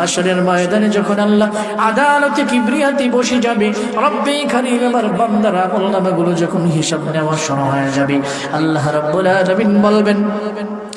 হাসরের ময়দানে যখন আল্লাহ আদালতে কিবরিয়াতে বসে যাবে, রব্বে খারিম আমার বান্দার আমল নামাগুলো যখন হিসাব নেওয়া শুরু হয়ে যাবে, আল্লাহ রব্বুল আলামিন বলবেন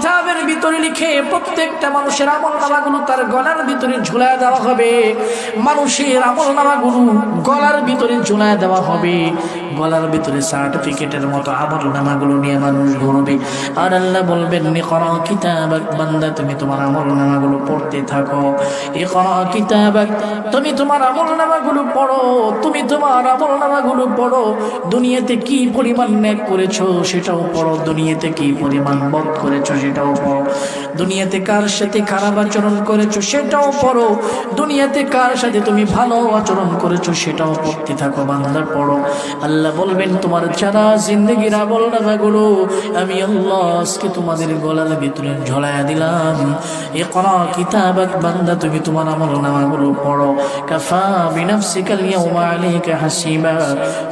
কিতাবের ভিতরে লিখে প্রত্যেকটা মানুষের আমল নামাগুলো তার গলার ভিতরে ঝুলায় দেওয়া হবে। মানুষের আমল নামাগুলো গলার ভিতরে ঝুলায় দেওয়া হবে। গলার ভিতরে সার্টিফিকেটের মতো আমল নামাগুলো নিয়ে মানুষ ঘুরবে আর আল্লাহ বলবেন করা কিতাব বান্দা, তুমি তোমার আমল নামাগুলো পড়তে থাকো। এ করা কিতাব তুমি তোমার আমল নামাগুলো পড়ো, তুমি তোমার আমল নামাগুলো পড়ো। দুনিয়াতে কি পরিমাণ ন্যাক করেছ সেটাও পড়ো, দুনিয়াতে কি পরিমাণ বধ করেছ সেটাও পড়ো। দুনিয়াতে কার সাথে খারাপ আচরণ করেছ সেটাও পড়ো। দুনিয়াতে কার সাথে তুমি ভালো আচরণ করেছ সেটাও পড়তে থাকো, বান্দা, পড়ো। আল্লাহ বলবেন, তোমার যারা জিন্দগির আমল নামাগুলো আমি আল্লাহ আজকে তোমাদের গলার ভিতরে ঝলায়া দিলাম। এ করা কিতাব বান্দা, তুমি তোমার আমল নামাগুলো পড়ো। কাফা বিনাফসিকাল ইয়াউমা হাসিবা।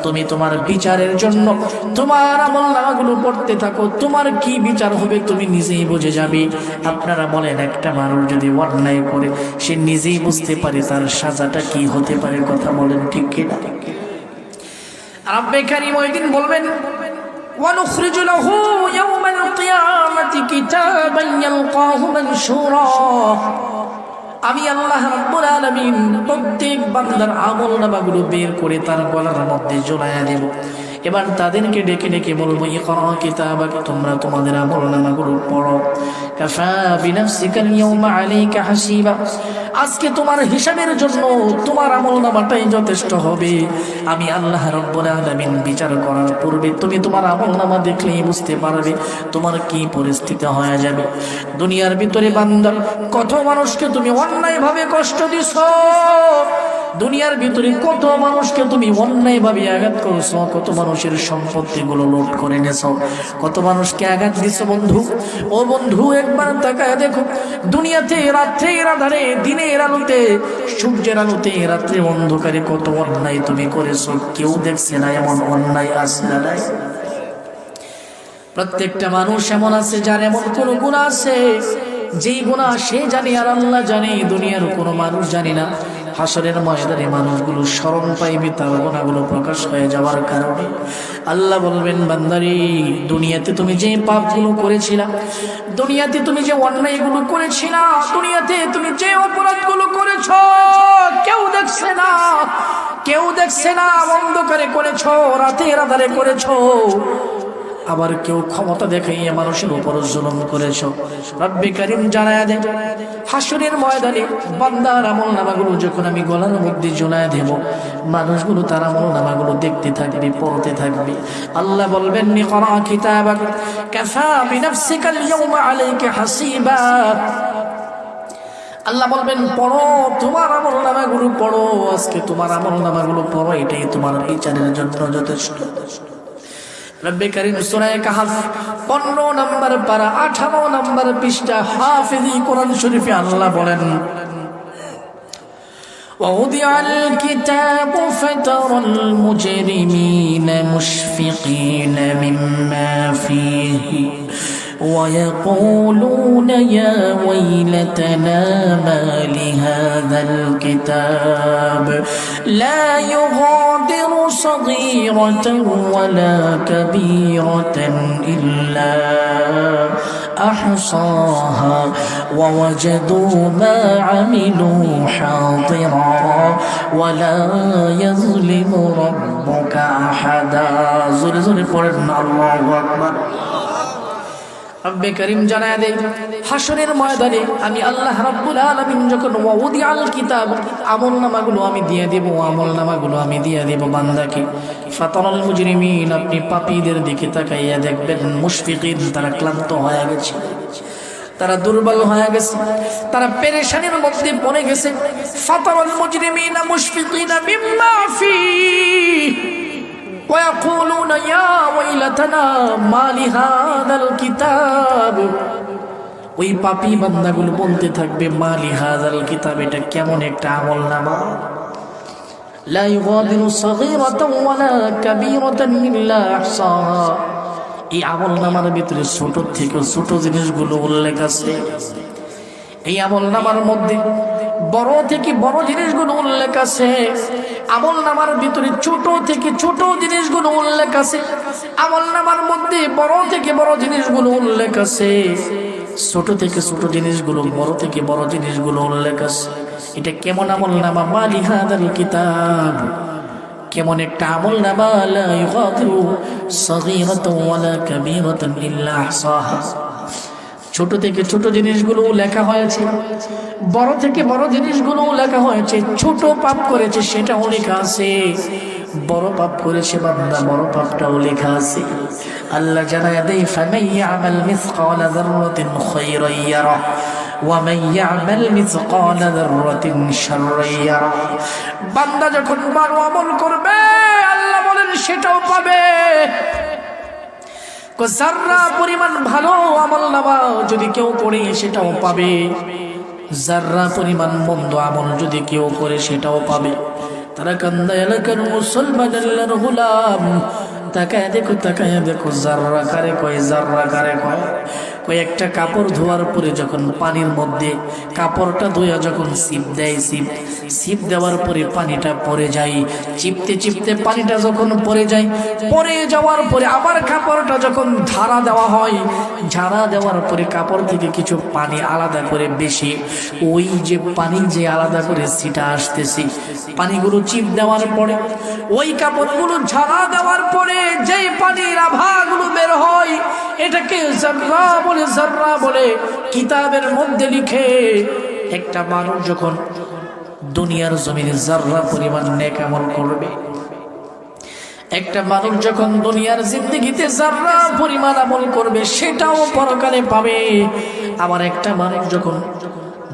তুমি তোমার বিচারের জন্য তোমার আমল নামাগুলো পড়তে থাকো। তোমার কি বিচার হবে তুমি নিজেই বুঝে যাবে। আপনারা বলেন, একটা মানুষ যদি অন্যায় করে, সে নিজেই বুঝতে পারে তার সাজাটা কি হতে পারে? কথা বলেন ঠিক কিনা? রাব্বে কারিম ওই দিন বলবেন ونخرج له يوم القيامة كتابا يلقاه منشورا আমি আল্লাহ রাব্বুল আলামিন প্রত্যেক বান্দার আমল নামাগুলো বের করে তার গলার মধ্যে ঝোলাইয়া দেব এবার তাদেরকে ডেকে ডেকে বলব, ইকরা কিতাবাক, তোমরা তোমাদের আমল নামাগুলো পড়ো। আজকে তোমার হিসাবের জন্য তোমার আমল নামাটাই যথেষ্ট হবে। আমি আল্লাহ রব্বুল আলামিন বিচার করার পূর্বে তুমি তোমার আমল নামা দেখলেই বুঝতে পারবে তোমার কি পরিস্থিতি হয়ে যাবে। দুনিয়ার ভিতরে বান্দার কত মানুষকে তুমি অন্যায়ভাবে কষ্ট দিছ? দুনিয়ার ভিতরে কত মানুষকে তুমি অন্যায়ভাবে আঘাত করছ, কত মানুষের সম্পত্তিগুলো লুট করে নেছ কত মানুষকে আঘাত দিছ বন্ধু? ও বন্ধু, একবার তাকায় দেখো, দুনিয়াতে, রাত্রের আধারে, দিনের আলোতে, সূর্যের আলোতে, রাত্রে অন্ধকারে কত অন্যায় তুমি করেছ, কেউ দেখছে না এমন অন্যায় আসে না নাই? প্রত্যেকটা মানুষ এমন আছে যার এমন কোন গুণ আছে। যেই গুণা সে জানে আর আল্লাহ জানে, দুনিয়ার কোনো মানুষ জানি না। হাসরের ময়দানে মানুষগুলো স্মরণ পাইবে, তার গুণাগুলো প্রকাশ হয়ে যাওয়ার কারণে। আল্লাহ বলবেন, বান্দারি, দুনিয়াতে তুমি যে পাপগুলো করেছিলা, দুনিয়াতে তুমি যে অন্যায়গুলো করেছিলা, দুনিয়াতে তুমি যে অপরাধগুলো করেছ, কেউ দেখছে না, কেউ দেখছে না, অন্ধকারে করেছ, রাতের আধারে করেছ। আবার কেউ ক্ষমতা দেখাইয়া মানুষের উপর জুলুম করেছ। রব্বি করিম জানায় দে, হাসুরের ময়দানে বান্দার আমল নামাগুলো যখন আমি গলার মধ্যে জোনায় দেব, মানুষগুলো তার আমল নামাগুলো দেখতে থাকবে, পড়তে থাকবে। আল্লাহ বলবেন, নি করা কিতাবাক, কাফা বিনাফসিকাল ইয়াউমা আলাইকা হাসিবা। আল্লাহ বলবেন, পড়ো, তোমার আমল নামাগুলো পড়ো, আজকে তোমার আমল নামাগুলো পড়ো, এটাই তোমার বিচারের জন্য যথেষ্ট। রব্বে করিম সুরায় কাহাফ পনেরো নম্বর পারা আঠারো নম্বর পৃষ্ঠা হাফিজি কোরআন শরীফে আল্লাহ বলেন ووضع الكتاب فترى المجرمين مشفقين مما فيه ويقولون يا ويلتنا ما لهذا الكتاب. لا يغادر صغيرة ولا كبيرة إلا أحصاها ووجدوا ما عملوا حاضرا ولا يظلم ربك أحدا. زر قرن الله أكبر. রব্বে করিম জানায় দেয়, হাসরের ময়দানে আমি আল্লাহ রাব্বুল আলামিন যখন ওয়াউদি আল কিতাব, আমল নামাগুলো আমি দিয়ে দেব, আমল নামাগুলো আমি দিয়ে দেব বান্দাকে। ফাতারাল মুজরিমিন, আপনি পাপীদের দিকে তাকাইয়া দেখবেন মুশফিকিন তারা ক্লান্ত হয়ে গেছে। তারা দুর্বল হয়ে গেছে। তারা পেরেশানির মধ্যে পড়ে গেছে। ফাতারাল মুজরিমিনা, মুশফিকিনা, মিম্মা ফি ويقولون يا ويلتنا ما لهذا الكتاب ওই পাপি বান্দাগুলো বলতে থাকবে মালি হাজাল কিতাব এটা কেমন একটা আমল নামা لا يغادر صغيرة ولا كبيرة إلا أحصاها এই আমল নামার ভিতরে ছোট থেকে ছোট জিনিসগুলো উল্লেখ আছে এই আমল নামার মধ্যে বড় থেকে বড় জিনিসগুলো উল্লেখ আছে। আমল নামার ভিতরে ছোট থেকে ছোট জিনিসগুলো উল্লেখ আছে। আমল নামার মধ্যে বড় থেকে বড় জিনিসগুলো উল্লেখ আছে। ছোট থেকে ছোট জিনিসগুলো, বড় থেকে বড় জিনিসগুলো উল্লেখ আছে। এটা কেমন আমল নামা? মালি হাদাল কিতাব। কেমন একটা আমল নামা? লা ইউগাদিরু সাগীরাতাও ওয়ালা কাবীরাতান ইল্লা আহসাহা। ছোট থেকে ছোট জিনিসগুলো লেখা হয়েছে বড় থেকে বড় জিনিসগুলো লেখা হয়েছে ছোট পাপ করেছে সেটাও লেখা আছে বড় পাপ করেছে বান্দা বড় পাপটাও লেখা আছে আল্লাহ জানায় দেই ফামাই ইয়ামাল মিসকালা যাররাতিন খায়রান ইয়ারা ومن يعمل مثقال ذرة شرا يره বান্দা যখন ভালো আমল করবে আল্লাহ বলেন সেটাও পাবে জাররা পরিমাণ ভালো আমল নামা যদি কেউ করে, সেটাও পাবে। জাররা পরিমাণ মন্দ আমল যদি কেউ করে, সেটাও পাবে। তারা কান্দা এলাকার মুসলমান গোলাম তাকায় দেখো তাকায় দেখো, জাররা কারে কয়, জাররা কারে কয়। কয়েকটা কাপড় ধোয়ার পরে যখন পানির মধ্যে কাপড়টা ধোয়া যখন সিপ দেয় সিপ সিপ দেওয়ার পরে পানিটা পড়ে যায়। চিপতে চিপতে পানিটা যখন পড়ে যায় পরে যাওয়ার পরে আবার কাপড়টা যখন ধারা দেওয়া হয়, ঝাড়া দেওয়ার পরে কাপড় থেকে কিছু পানি আলাদা করে বেশি। ওই যে পানি যে আলাদা করে সিটা আসতেছে, পানিগুলো চিপ দেওয়ার পরে, ওই কাপড়গুলো ঝাড়া দেওয়ার পরে যেই পানির আভাগুলো বের হয়, এটাকে জাররা বলে জাররা বলে কিতাবের মধ্যে লিখে, একটা মানুষ যখন দুনিয়ার জমিনে জাররা পরিমাণ আমল করবে, একটা মানুষ যখন দুনিয়ার জিন্দগিতে জাররা পরিমাণ আমল করবে, সেটাও পরকালে পাবে। আবার একটা মানুষ যখন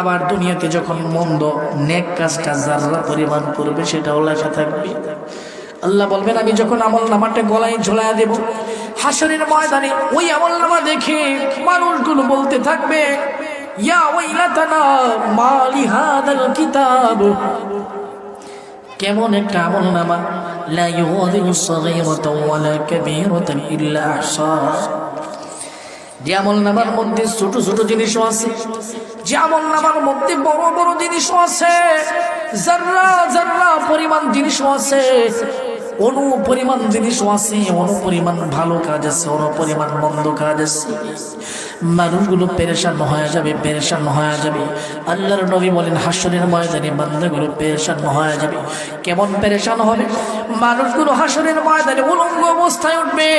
আবার দুনিয়াতে যখন মন্দ, নেক কাজটা জাররা পরিমাণ করবে সেটাও লেখা থাকবে। আল্লাহ বলবেন, আমি যখন আমল নামাটা গলায় ঝোলায় দেব, হাসরের ময়দানে ওই আমল নামা দেখে মানুষগুলো বলতে থাকবে, ইয়া কেমন একটা আমল নামা লা কাবীরাতান ইল্লা আহসাহা যে আমল নামার মধ্যে ছোট ছোট জিনিসও আছে যে আমল নামার মধ্যে বড় বড় জিনিসও আছে জাররা জাররা পরিমাণ জিনিসও আছে অনু পরিমাণ জিনিসও আছে অনু পরিমাণ ভালো কাজ আছে অনু পরিমাণ মন্দ কাজ আছে। মানুষগুলো পেরেশান হয়ে যাবে, পেরেশান হয়ে যাবে। আল্লাহর নবী বলেন হাসনের ময়দানে বান্দাগুলো পেরেশান হয়ে যাবে। কেমন পেরেশান হবে? মানুষগুলো হাসনের ময়দানে উলঙ্গ অবস্থায় উঠবে।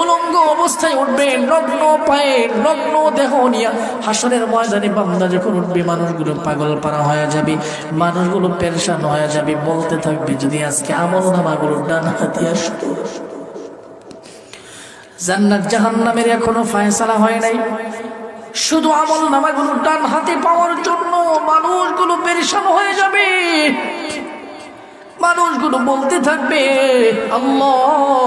উলঙ্গ অবস্থায় উঠবে, নগ্ন পায়ে, নগ্ন দেহ নিয়ে হাসনের ময়দানে বান্দা যখন উঠবে, মানুষগুলো পাগল পারা হয়ে যাবে, মানুষগুলো পেরেশান হয়ে যাবে, বলতে থাকবে, যদি আজকে আমল নামাগুলো ডান হাতে আসতো। জান্নাত জাহান্নামের এখনও ফায়সালা হয় নাই। শুধু আমল নামাগুলো ডান হাতে পাওয়ার জন্য মানুষগুলো পেরেশান হয়ে যাবে। মানুষগুলো বলতে থাকবে, আল্লাহ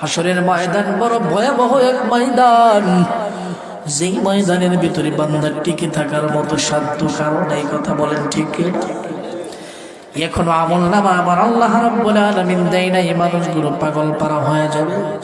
হাসরের ময়দান বড় ভয়াবহ এক ময়দান যেই ময়দানের ভিতরে বান্দার টিকে থাকার মতো সাধ্য কারণ এই কথা বলেন ঠিক? এখনও আমল নামা আমার আল্লাহ রাব্বুল আলামিন দেয় না এই মানুষগুলো পাগল পারা হয়ে যাবে